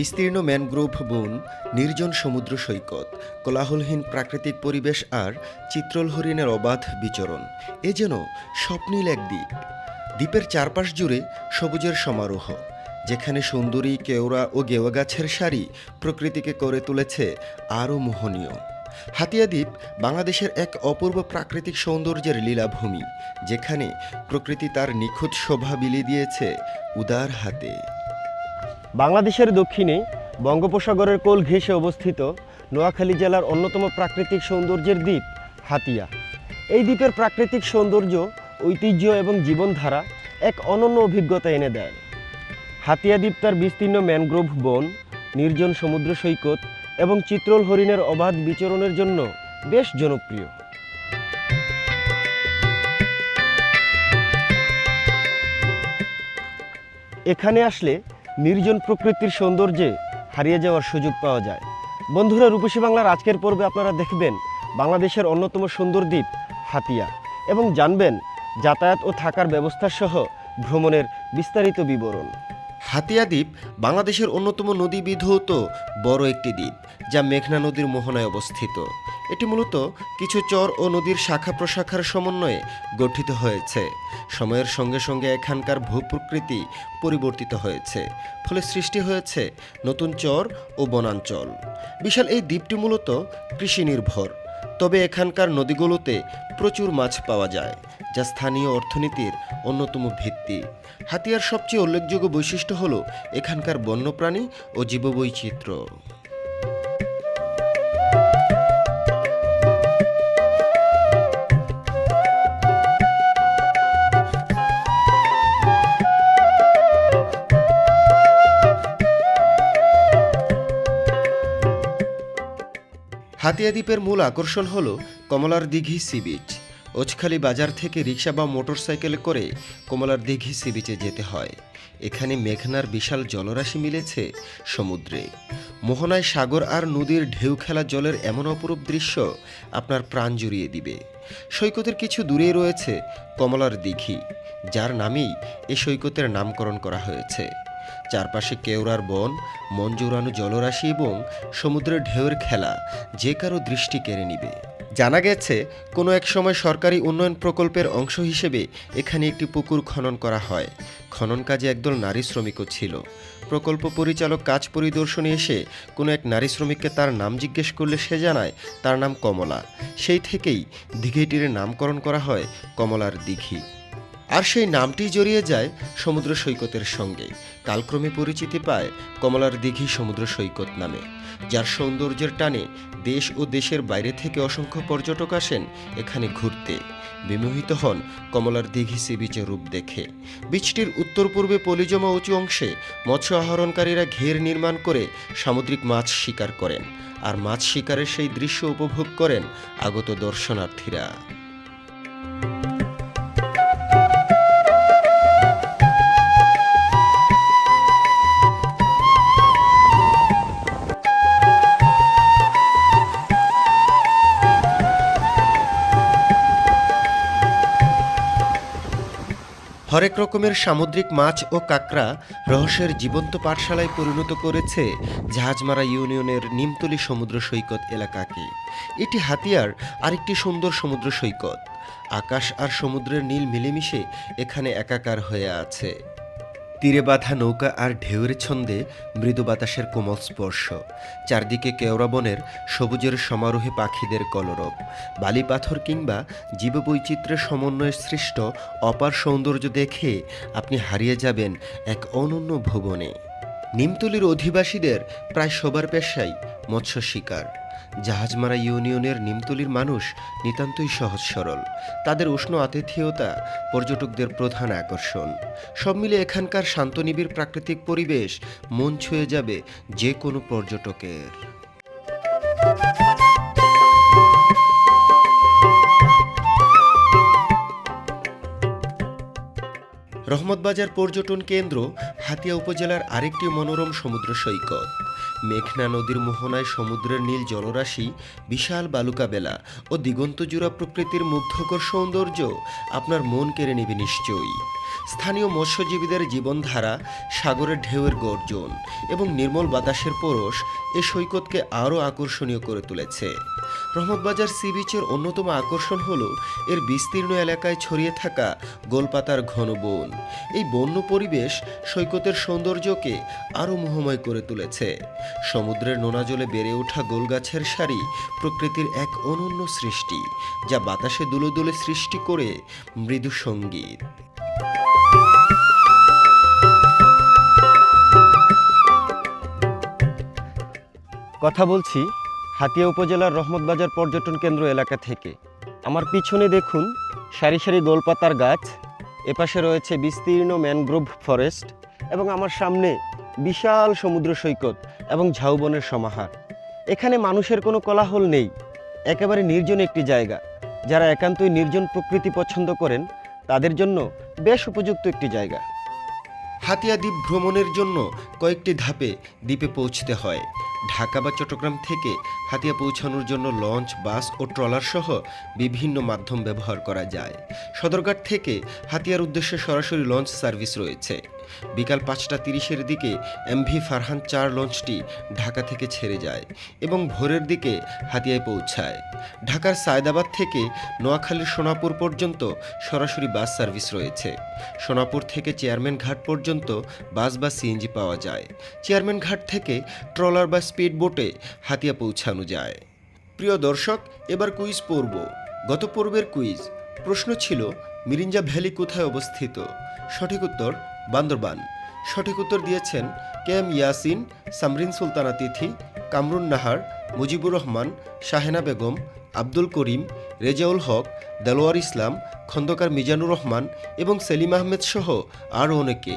বিস্তীর্ণ ম্যানগ্রোভ বন, নির্জন সমুদ্র সৈকত, কোলাহলহীন প্রাকৃতিক পরিবেশ আর চিত্রল হরিণের অবাধ বিচরণ। এ যেন স্বপ্নীল এক দ্বীপ। দ্বীপের চারপাশ জুড়ে সবুজের সমারোহ, যেখানে সুন্দরী কেওড়া ও গেওয়া গাছের সারি প্রকৃতিকে করে তুলেছে আরও মোহনীয়। হাতিয়া দ্বীপ বাংলাদেশের এক অপূর্ব প্রাকৃতিক সৌন্দর্যের লীলাভূমি, যেখানে প্রকৃতি তার নিখুঁত শোভা বিলিয়ে দিয়েছে উদার হাতে। বাংলাদেশের দক্ষিণে বঙ্গোপসাগরের কোল ঘেঁষে অবস্থিত নোয়াখালী জেলার অন্যতম প্রাকৃতিক সৌন্দর্যের দ্বীপ হাতিয়া। এই দ্বীপের প্রাকৃতিক সৌন্দর্য, ঐতিহ্য এবং জীবনধারা এক অনন্য অভিজ্ঞতা এনে দেয়। হাতিয়া দ্বীপ তার বিস্তীর্ণ ম্যানগ্রোভ বন, নির্জন সমুদ্র সৈকত এবং চিত্রল হরিণের অবাধ বিচরণের জন্য বেশ জনপ্রিয়। এখানে আসলে নির্জন প্রকৃতির সৌন্দর্যে হারিয়ে যাওয়ার সুযোগ পাওয়া যায়। বন্ধুরা, রূপসী বাংলার আজকের পর্বে আপনারা দেখবেন বাংলাদেশের অন্যতম সুন্দর দ্বীপ, হাতিয়া এবং জানবেন যাতায়াত ও থাকার ব্যবস্থা সহ ভ্রমণের বিস্তারিত বিবরণ। হাতিয়া দ্বীপ বাংলাদেশের অন্যতম নদী বিধৌত বড় একটি দ্বীপ, যা মেঘনা নদীর মোহনায় অবস্থিত। এটি মূলত কিছু চর ও নদীর শাখা প্রশাখার সমন্বয়ে গঠিত হয়েছে। সময়ের সঙ্গে সঙ্গে এখানকার ভূপ্রকৃতি পরিবর্তিত হয়েছে। ফলে সৃষ্টি হয়েছে নতুন চর ও বনাঞ্চল। বিশাল এই দ্বীপটি মূলত কৃষি নির্ভর তবে এখানকার নদীগুলোতে প্রচুর মাছ পাওয়া যায়, যা স্থানীয় অর্থনীতির অন্যতম ভিত্তি। হাতিয়ার সবচেয়ে উল্লেখযোগ্য বৈশিষ্ট্য হল এখানকার বন্যপ্রাণী ও জীববৈচিত্র্য। হাতিয়া দ্বীপের মূল আকর্ষণ হল কমলার দিঘি সি বিচ। ওচখালি বাজার থেকে রিক্সা বা মোটরসাইকেলে করে কমলার দিঘি সি বিচে যেতে হয়। এখানে মেঘনার বিশাল জলরাশি মিলেছে সমুদ্রে। মোহনায় সাগর আর নদীর ঢেউ খেলা জলের এমন অপরূপ দৃশ্য আপনার প্রাণ জুড়িয়ে দিবে। সৈকতের কিছু দূরেই রয়েছে কমলার দিঘি, যার নামেই এ সৈকতের নামকরণ করা হয়েছে। চারপাশে কেওড়ার বন জোড়ানো জলরাশি এবং সমুদ্রের ঢেউয়ের খেলা যে কারও দৃষ্টি কেড়ে নিবে। জানা গেছে, কোনো এক সময় সরকারি উন্নয়ন প্রকল্পের অংশ হিসেবে এখানে একটি পুকুর খনন করা হয়। খনন কাজে একদল নারী শ্রমিকও ছিল। প্রকল্প পরিচালক কাজ পরিদর্শনে এসে কোনো এক নারী শ্রমিককে তার নাম জিজ্ঞেস করলে সে জানায়, তার নাম কমলা। সেই থেকেই দিঘিটির নামকরণ করা হয় কমলার দিঘি। আর সেই নামটি জড়িয়ে যায় সমুদ্র সৈকতের সঙ্গে কালক্রমে পরিচিতি পায় কমলার দিঘি সমুদ্র সৈকত নামে, যার সৌন্দর্যের টানে দেশ ও দেশের বাইরে থেকে অসংখ্য পর্যটক আসেন এখানে ঘুরতে। বিমোহিত হন কমলার দিঘি সি বিচের রূপ দেখে। বিচটির উত্তর পূর্বে পলিজমা উঁচু অংশে মৎস্য আহরণকারীরা ঘের নির্মাণ করে সামুদ্রিক মাছ শিকার করেন, আর মাছ শিকারের সেই দৃশ্য উপভোগ করেন আগত দর্শনার্থীরা। হরেক রকমের সামুদ্রিক মাছ ও কাঁকড়া রহস্যের জীবন্ত পাঠশালায় পরিণত করেছে জাহাজমারা ইউনিয়নের নিমতলি সমুদ্র সৈকত এলাকাকে। এটি হাতিয়ার আরেকটি সুন্দর সমুদ্র সৈকত। আকাশ আর সমুদ্রের নীল মিলেমিশে এখানে একাকার হয়ে আছে। তীরে বাঁধা নৌকা আর ঢেউয়ের ছন্দে মৃদু বাতাসের কোমল স্পর্শ। চারদিকে কেওড়া বনের, সবুজের সমারোহে পাখিদের কলরব। বালি পাথর কিংবা জীববৈচিত্র্যের সমন্বয়ে সৃষ্ট অপার সৌন্দর্য দেখে আপনি হারিয়ে যাবেন এক অনন্য ভুবনে। নিমতলির অধিবাসীদের প্রায় সবার পেশাই মৎস্য শিকার। জাহাজমারা ইউনিয়নের নিমতলির মানুষ নিতান্তই সহজ সরল। তাদের উষ্ণ আতিথেয়তা পর্যটকদের প্রধান আকর্ষণ। সব মিলে এখানকার শান্তনিবিড় প্রাকৃতিক পরিবেশ মন ছুঁয়ে যাবে যে কোনো পর্যটকের। রহমতবাজার পর্যটন কেন্দ্র হাতিয়া উপজেলার আরেকটি মনোরম সমুদ্র সৈকত। মেঘনা নদীর মোহনায় সমুদ্রের নীল জলরাশি, বিশাল বালুকাবেলা ও দিগন্তজোড়া প্রকৃতির মুগ্ধকর সৌন্দর্য আপনার মন কেড়ে নেবে নিশ্চয়ই। স্থানীয় মৎস্যজীবীদের জীবনধারা, সাগরের ঢেউয়ের গর্জন এবং নির্মল বাতাসের পরশ এ সৈকতকে আরও আকর্ষণীয় করে তুলেছে। রহমতবাজার সি বিচের অন্যতম আকর্ষণ হল এর বিস্তীর্ণ এলাকায় ছড়িয়ে থাকা গোলপাতার ঘন বন। এই বন্য পরিবেশ সৈকতের সৌন্দর্যকে আরও মোহময় করে তুলেছে। সমুদ্রের নোনা জলে বেড়ে ওঠা গোলগাছের সারি প্রকৃতির এক অনন্য সৃষ্টি, যা বাতাসে দুলে দুলে সৃষ্টি করে মৃদু সংগীত। কথা বলছি হাতিয়া উপজেলার রহমতবাজার পর্যটন কেন্দ্র এলাকা থেকে। আমার পিছনে দেখুন সারি সারি গোলপাতার গাছ, এপাশে রয়েছে বিস্তীর্ণ ম্যানগ্রোভ ফরেস্ট এবং আমার সামনে বিশাল সমুদ্র সৈকত এবং ঝাউবনের সমাহার। এখানে মানুষের কোনো কোলাহল নেই, একেবারে নির্জন একটি জায়গা, যারা একান্তই নির্জন প্রকৃতি পছন্দ করেন তাদের জন্য বেশ উপযুক্ত একটি জায়গা। হাতিয়া দ্বীপ ভ্রমণের জন্য কয়েকটি ধাপে দ্বীপে পৌঁছতে হয়। ঢাকা বা চট্টগ্রাম থেকে হাতিয়া পৌঁছানোর জন্য লঞ্চ, বাস ও ট্রলার সহ বিভিন্ন মাধ্যম ব্যবহার করা যায়। সদরঘাট থেকে হাতিয়ার উদ্দেশ্যে সরাসরি লঞ্চ সার্ভিস রয়েছে। বিকাল পাঁচটা তিরিশের দিকে এমভি ফারহান চার লঞ্চটি ঢাকা থেকে ছেড়ে যায় এবং ভোরের দিকে হাতিয়ায় পৌঁছায়। ঢাকার সায়দাবাদ থেকে নোয়াখালীর সোনাপুর পর্যন্ত সরাসরি বাস সার্ভিস রয়েছে। সোনাপুর থেকে চেয়ারম্যান ঘাট পর্যন্ত বাস বা সিএনজি পাওয়া যায়। চেয়ারম্যান ঘাট থেকে ট্রলার বা স্পিড বোটে হাতিয়া পৌঁছানো যায়। প্রিয় দর্শক, এবার কুইজ পড়ব গত পর্বের কুইজ। প্রশ্ন ছিল, মিরিঞ্জা ভ্যালি কোথায় অবস্থিত? সঠিক উত্তর বান্দরবান। সঠিক উত্তর দিয়েছেন কে এম ইয়াসিন, সামরিন সুলতানা তিথি, কামরুন নাহার, মুজিবুর রহমান, শাহেনা বেগম, আব্দুল করিম, রেজাউল হক, দেলোয়ার ইসলাম, খন্দকার মিজানুর রহমান এবং সেলিম আহমেদ সহ আরও অনেকে।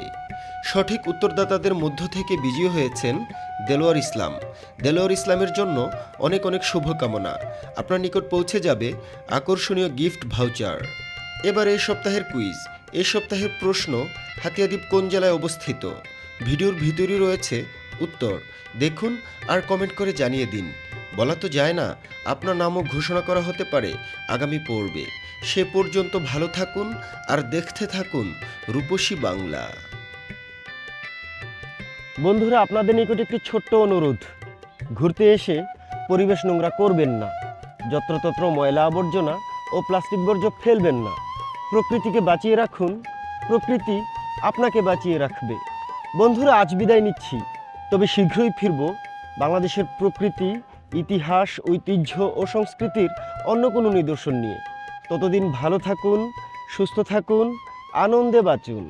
সঠিক উত্তরদাতাদের মধ্য থেকে বিজয়ী হয়েছেন দেলোয়ার ইসলাম। দেলোয়ার ইসলামের জন্য অনেক অনেক শুভকামনা। আপনার নিকট পৌঁছে যাবে আকর্ষণীয় গিফট ভাউচার। এবার এই সপ্তাহের কুইজ। এই সপ্তাহের প্রশ্ন হাতিয়াদ্বীপ কোন জেলায় অবস্থিত? ভিডিওর ভিতরই রয়েছে উত্তর। দেখুন আর কমেন্ট করে জানিয়ে দিন। বলা তো যায় না, আপনার নামও ঘোষণা করা হতে পারে আগামী পর্বে। সে পর্যন্ত ভালো থাকুন আর দেখতে থাকুন রূপসী বাংলা। বন্ধুরা, আপনাদের নিকট একটি ছোট্ট অনুরোধ। ঘুরতে এসে পরিবেশ নোংরা করবেন না। যত্রতত্র ময়লা আবর্জনা ও প্লাস্টিক বর্জ্য ফেলবেন না। প্রকৃতিকে বাঁচিয়ে রাখুন, প্রকৃতি আপনাকে বাঁচিয়ে রাখবে। বন্ধুরা, আজ বিদায় নিচ্ছি। তবে শীঘ্রই ফিরব বাংলাদেশের প্রকৃতি, ইতিহাস, ঐতিহ্য ও সংস্কৃতির অন্য কোনো নিদর্শন নিয়ে। ততদিন ভালো থাকুন, সুস্থ থাকুন, আনন্দে বাঁচুন।